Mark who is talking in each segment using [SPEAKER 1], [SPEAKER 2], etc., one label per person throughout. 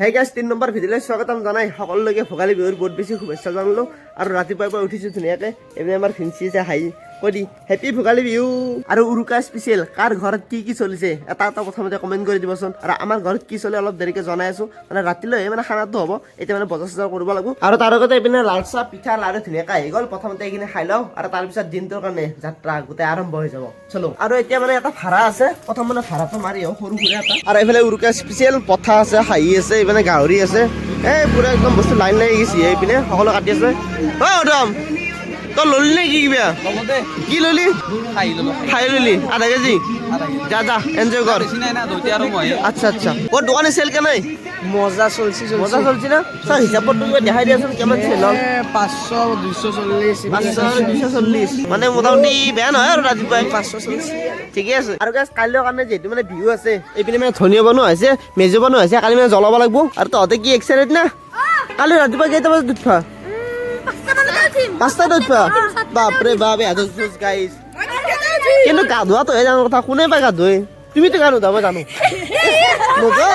[SPEAKER 1] হেই gas তিন number ভিডিঅ'লৈ স্বাগতম জনাই। সকলোলৈকে ভোগালী বিহুৰ বহুত বেছি শুভেচ্ছা জনালোঁ আৰু ৰাতিপুৱাৰ পৰা উঠিছোঁ ধুনীয়াকৈ। এইপিনে আমাৰ ফিঞ্চি আছে হাঁহি কৈ দি হেপী ভোগালী বিহু! আৰু উৰুকা স্পেচিয়েল কাৰ ঘৰত কি কি চলিছে? এটা এটা প্ৰথমতে কমেণ্ট কৰি দিবচোন। আৰু আমাৰ ঘৰত কি চলে অলপ দেৰিকৈ জনাই আছোঁ। মানে ৰাতিলৈ মানে খানাটো হ'ব, এতিয়া মানে বজাৰ চজাৰ কৰিব লাগিব। আৰু তাৰ লগতে এইপিনে লাল চাহ পিঠা লাৰু ধুনীয়াকৈ আহি গ'ল। প্ৰথমতে এইখিনি খাই লওঁ। আৰু তাৰপিছত দিনটোৰ কাৰণে যাত্ৰা গোটেই আৰম্ভ হৈ যাব। চলো। আৰু এতিয়া মানে এটা ভাড়া আছে। প্ৰথম মানে ভাড়াটো মাৰি আহোঁ, সৰু সুৰা এটা। আৰু এইফালে উৰুকা স্পেচিয়েল পথা আছে, হাঁহি আছে, এইপিনে গাহৰি আছে। এই পুৰা একদম বস্তু লাইন লাগি গৈছে, এইপিনে। সকলো কাটি আছে। অ, উদম। তই ললি নে কি কিবা? কি ললি?
[SPEAKER 2] খাই ললি।
[SPEAKER 1] আধা কেজি? যা যা এনজয় কর। আচ্ছা আচ্ছা। ওর দোকানে সেল কেনাই
[SPEAKER 3] মজা চলছি
[SPEAKER 1] মজা চলছে না? স্যার হিসাবত তুমি দেখাই দিয়াচোন কেমন সেল
[SPEAKER 3] পাঁচশো দুইশো চল্লিশ।
[SPEAKER 1] পাঁচশো দুইশো চল্লিশ। মানে মোটামুটি বেয়া নহয় আৰু ৰাতিপুৱাই।
[SPEAKER 3] পাঁচশো চল্লিশ।
[SPEAKER 1] ঠিকে আছে। আৰু গাছ কাইলৈৰ কাৰণে যিহেতু মানে বিহু আছে এইপিনে মানে ধনিয়া বনোৱা হৈছে মেজু বনোৱা হৈছে কালি মানে জ্বলাব লাগিব। আৰু তহঁতে কি এক্সাইটেড না? কালি ৰাতিপুৱা কেইটা বজাত উঠবা পাঁচটাত উঠবা। বাপৰে বাপ এহাজাৰ গাইছ। কিন্তু গা ধোৱাটোহে জানো কথা, কোনে পাই গা ধুৱে? তুমিতো গা নুধা জানো। নোধোৱা?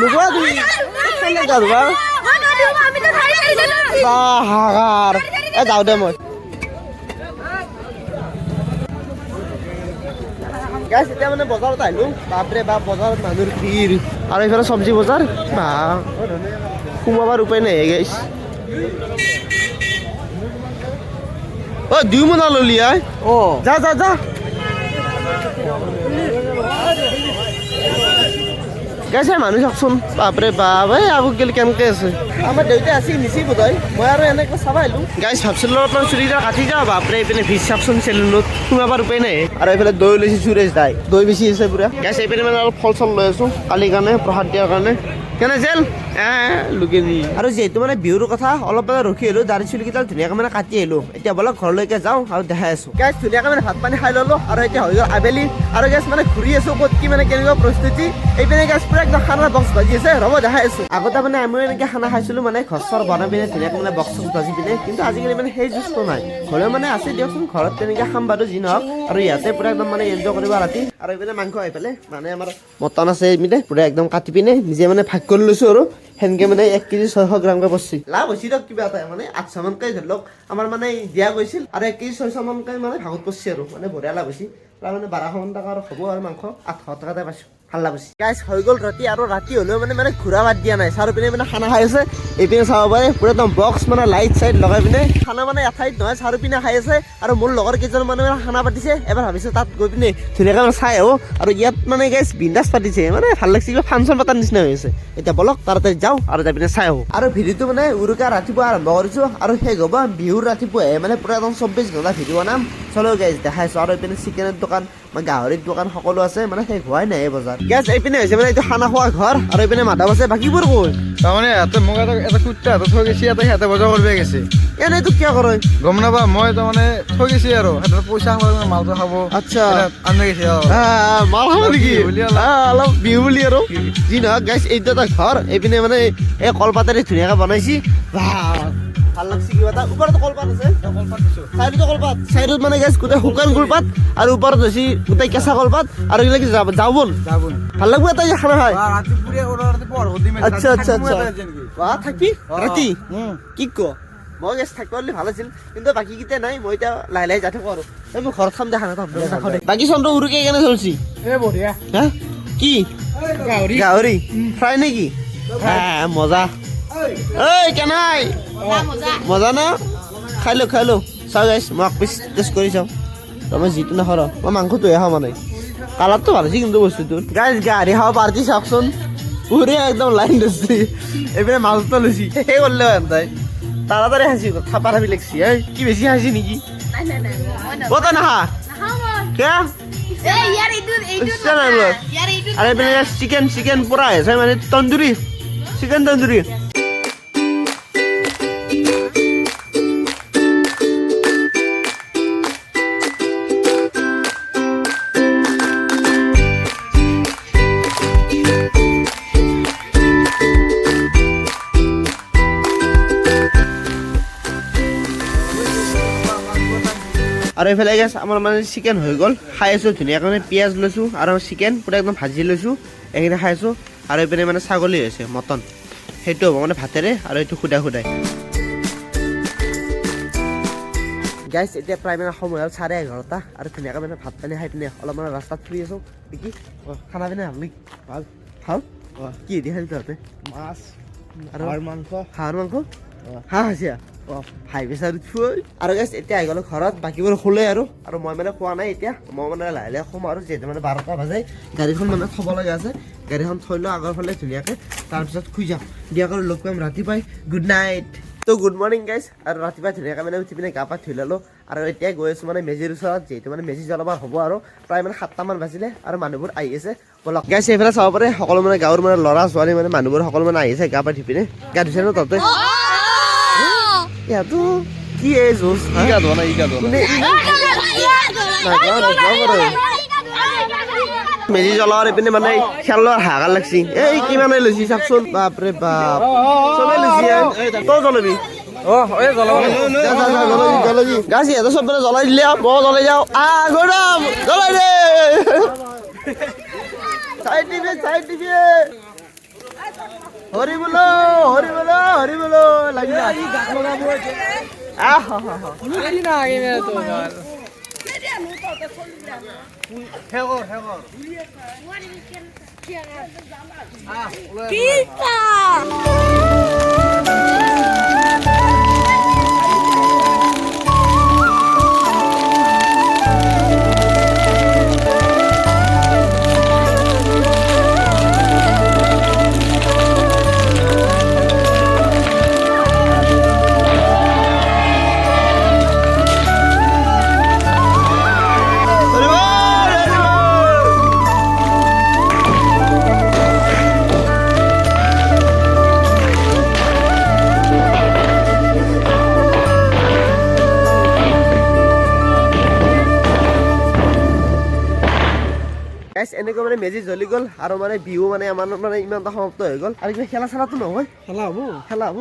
[SPEAKER 1] নোধোৱা তুমি? কেনে গা ধোৱা? বা এ, যাওঁ দে মই। গাইছ এতিয়া মানে বজাৰত আহিলোঁ। বাপৰে বাপ, বজাৰত মানুহৰ ভিৰ। আৰু এইফালে চব্জি বজাৰ? বা সোমাবাৰ উপায় নাই গাইছ অ দুই মোনা ললি আই
[SPEAKER 3] অ
[SPEAKER 1] যা যা যা। গাইছে মানুহ চাওকচোন। বাপৰে বাপ এই আবুক গেলি কেনেকে আছে? আমাৰ দেউতাই আছিল নিচি বোধহয়। মই আৰু এনেকৈ চাব আহিলোঁ। গাইছ ভাবছিলোঁ অলপমান চুৰিকেইটা কাটি যাওঁ বাপৰে এইপিনে ভিজ চাওকচোন চেলুনত। সোমাবাৰ উপায় নাই। আৰু এইফালে দৈ লৈছে সুৰেশ দাই। দৈ বেছি আছে পুৰা। গাইছ এইপিনে মানে অলপ ফল চল লৈ আছোঁ। কালিৰ কাৰণে প্ৰসাদ দিয়াৰ কাৰণে। কেনে এ লুকে দি আৰু যিহেতু মানে বিহুৰ কথা অলপ ৰখি আহিলোঁ দাড়ি চুলিকেইডাল ধুনীয়াকৈ মানে কাটি আহিলোঁ এতিয়া বলক ঘৰলৈকে যাওঁ আৰু দেখাই আছোঁ। গাইছ ধুনীয়াকৈ মানে ভাত পানী খাই ল'লোঁ আৰু এতিয়া হৈ গ'ল আবেলি। আৰু গেছ মানে ঘূৰি আছোঁ ক'ত কি মানে কেনেকুৱা প্ৰস্তুতি এইপিনে গেছ পুৰা একদম খানাৰ বক্স বাজি আছে। ৰ'ব দেখাই আছোঁ। আগতে মানে আমিও এনেকৈ খানা খাইছিলোঁ মানে ঘৰ চৰ বনাই পিনে ধুনীয়াকৈ মানে বক্স চক্স বাজি পিনে। কিন্তু আজিকালি মানে সেই যুজটো নাই। হ'লেও মানে আছে দিয়কচোন ঘৰত তেনেকৈ খাম বাৰু যি নহওক। আৰু ইয়াতে পুৰা একদম মানে এনজয় কৰিবা ৰাতি। আৰু এইপিনে মাংস আহি পেলাই মানে আমাৰ মটন আছে এইপিনে পুৰা একদম কাটি পিনে নিজে মানে ভাগ কৰি লৈছোঁ আৰু। সেনেকে মানে এক কেজি ছয়শো গ্ৰামকৈ পৰছি লাভ হৈছে দিয়ক কিবা এটা মানে আঠশ মানকৈ ধৰি লওক, আমাৰ মানে দিয়া গৈছিল। আৰু এক কেজি ছয়শো মানকৈ মানে ভাগত পৰছি আৰু মানে বঢ়িয়া লাভ হৈছে। তাৰ মানে বাৰশ মান টকা আৰু হ'ব আৰু মাংস, আঠশ টকাতে পাইছোঁ। ভালো হৈছে গাইছ হৈ গ'ল ৰাতি আৰু ৰাতি হ'লেও মানে মানে ঘূৰা বাদ দিয়া নাই। চাৰিওপিনে মানে খানা খাই আছে। এইপিনে চাব পাৰে, পুৰা একদম বক্স মানে লাইট চাইট লগাই পিনে। খানা মানে এঠাইত নহয় চাৰিওপিনে খাই আছে। আৰু মোৰ লগৰ কেইজন মানে মানে খানা পাতিছে। এবাৰ ভাবিছোঁ তাত গৈ পিনে ধুনীয়াকৈ মানে চাই আহোঁ। আৰু ইয়াত মানে গাইছ বিন্দাছ পাতিছে। মানে ভালো লাগিছে, কিবা ফাংচন পতাৰ নিচিনা হৈ আছে। এতিয়া বলক তাড়াতাড়ি যাওঁ আৰু যাই পিনে চাই আহোঁ। আৰু ভিডিঅ'টো মানে উৰুকা ৰাতিপুৱা আৰম্ভ কৰিছোঁ। আৰু শেষ হ'ব বিহুৰ ৰাতিপুৱাই। মানে পুৰা একদম চৌব্বিছ ঘণ্টা ভিডিঅ' বনাম। চলো গাইজ দেখাইছোঁ আৰু এইপিনে চিকেনৰ দোকান মানে গাহৰিৰ দোকান সকলো আছে মানে শেষ হোৱাই নাই এই বজাৰ। গেছ এইপিনে হৈছে মানে এইটো খানা খোৱা ঘৰ আৰু এইপিনে মাধৱ আছে বাকীবোৰ ক'ত
[SPEAKER 4] তাৰমানে সিহঁতে মোক এটা এটা কুৰ্তা হাতত থৈ গৈছে ইয়াতে সিহঁতে বজাৰ কৰিব গৈছে।
[SPEAKER 1] এনেইতো কিয় কৰে?
[SPEAKER 4] গম নাপা মই তাৰমানে থৈ গৈছে আৰু সিহঁতে পইচা খাব মালটো খাব।
[SPEAKER 1] আচ্ছা।
[SPEAKER 4] আনি গৈছে
[SPEAKER 1] মাল খাব নেকি?
[SPEAKER 4] অলপ।
[SPEAKER 1] বিহু বুলি আৰু। যি নহওক গাইছ এইটো এটা ঘৰ এইপিনে মানে এই কলপাতেৰে ধুনীয়াকৈ বনাইছি। বাহ, ভালো লাগছে কিবা এটা। ওপৰতো কলপাত আছে। চাইডতো কলপাত। চাইডত মানে গাইছ গোটেই শুকান কলপাত আৰু ওপৰত হৈছে গোটেই কেঁচা কলপাত আৰু এইবিলাক যাব যাবন ভালো লাগব এটা খানা খাই? আচ্ছা আচ্ছা আচ্ছা। থাকবি ৰাতি? কি ক? মই গেছ থাকিব পাৰিলে ভালো আছিল কিন্তু বাকীকেইটা নাই মই এতিয়া লাহে লাহে যাই থাকোঁ আৰু। এই মই ঘৰত খাম দেখা নাথাকোঁ বাকী চন্দ্ৰ উৰুকে কেনে চলছি? কি?
[SPEAKER 3] গাহৰি।
[SPEAKER 1] ফ্ৰাই নেকি? হ্যাঁ মজা। ঐ কেনাই মজা না? খাই লো খাই লো চাওঁ গাইছ মই পিচ টেষ্ট কৰি চাওঁ। তই যিটো নাখাওঁ ৰ মই মাংসটোহে খাওঁ মানে। কালাৰটো ভালো হৈছে কিন্তু বস্তুটোৰ। গাইছ গাহৰি খাব পাৰছি চাওকচোন। পুৰে একদম লাইন ধৰছি। এইপিনে মাছটো লৈছি। সেই কৰিলে এনতাই তাড়াতাড়ি খাইছি থাপা থাপি লাগছি। এই কি বেছি খাইছি নেকি? ক'ত নাখা? কিয় আৰু এইপিনে চিকেন চিকেন পুৰা আছে। মানে তন্দুৰী। চিকেন তন্দুৰী। আৰু এইফালে গেছ আমাৰ মানে চিকেন হৈ গ'ল। খাই আছোঁ ধুনীয়াকৈ পিঁয়াজ লৈছোঁ আৰু চিকেন পূৰা একদম ভাজি লৈছোঁ এইখিনি খাই আছোঁ। আৰু এইপিনে মানে ছাগলী হৈছে মটন। সেইটো হ'ব মানে ভাতেৰে আৰু এইটো সুদা সুদাই। গাইছ এতিয়া প্ৰায় মানে সময় হ'ল চাৰে এঘাৰটা আৰু ধুনীয়াকৈ মানে ভাত পানী খাই পিনে অলপ মানে ৰাস্তাত ফুৰি আছোঁ। কি খানা পিনে ভালো নেকি ভালো। ভালো কি দি খালি তহঁতে?
[SPEAKER 3] মাছ
[SPEAKER 1] আৰু
[SPEAKER 3] হাঁহৰ মাংস।
[SPEAKER 1] হাঁহৰ মাংস? হাঁহ খাইছা হাই প্ৰেছাৰ থৈ আৰু গেছ এতিয়া আহি গ'লো ঘৰত, বাকীবোৰ শুলে আৰু। আৰু মই মানে খোৱা নাই এতিয়া। মই মানে লাহে লাহে শুম আৰু, যিহেতু মানে বাৰটা বাজে। গাড়ীখন মানে থ'ব লগা আছে। গাড়ীখন থৈ লওঁ আগৰ ফালে ধুনীয়াকৈ। তাৰপিছত শুই যাম। দিয়া কৰি লগ পাম ৰাতিপুৱাই। গুড নাইট ত' গুড মৰ্ণিং গাইজ আৰু ৰাতিপুৱা ধুনীয়াকৈ মানে উঠি পিনে গা পা ধুই ল'লোঁ। আৰু এতিয়া গৈ আছোঁ মানে মেজিৰ ওচৰত। যিহেতু মানে মেজি জ্বলাব হ'ব আৰু। প্ৰায় মানে সাতটামান বাজিলে আৰু মানুহবোৰ আহি আছে। ব'লক। গাইছ এইফালে চাব পাৰে, সকলো মানে গাঁৱৰ মানে ল'ৰা ছোৱালী মানে মানুহবোৰ, সকলো মানে আহিছে গা পা ধুই পিনে। গা ধুইছে ন তহঁতে ইয়াতো কি এই জোচ হা?
[SPEAKER 4] ই গা ধোৱা নাই ই গা ধোৱা নাই
[SPEAKER 1] কোনে মেজি জ্বলাৱাৰ এইপিনে মানে খেলৰ হাহাকাৰ লাগছি। এই কিমানে লৈছি চাকচোন বাপৰে বাপ। চবে লৈছি। তই জ্বলাবি। গাছ ইহঁতে চব মানে জ্বলাই দিলে আৰু মই জ্বলাই যাওঁ। আহ গৌৰৱ জ্বলাই দে। চাই দিবি চাই দিবি। হৰি বোলো হৰি বোলো হৰি বোলো। লাগি গাইছ মানে মেজি জ্বলি গ'ল। আৰু মানে বিহু মানে আমাৰ মানে ইমান এটা সমাপ্ত হৈ গ'ল। আৰু কিবা খেলা চেলাটো নহয়।
[SPEAKER 3] খেলা হ'ব।
[SPEAKER 1] খেলা হ'ব।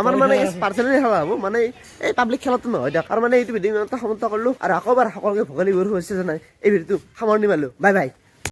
[SPEAKER 1] আমাৰ মানে পাৰ্চনেলি খেলা হ'ব। মানে এই পাব্লিক খেলাটো নহয় দিয়ক। আৰু মানে এইটো ভিডিঅ' ইমান এটা সমাপ্ত কৰিলোঁ। আৰু আকৌ এবাৰ সকলোকে ভোগালী বিহু হৈছে জানাই এই ভিডিঅ'টো সামৰণি মাৰিলোঁ। Bye bye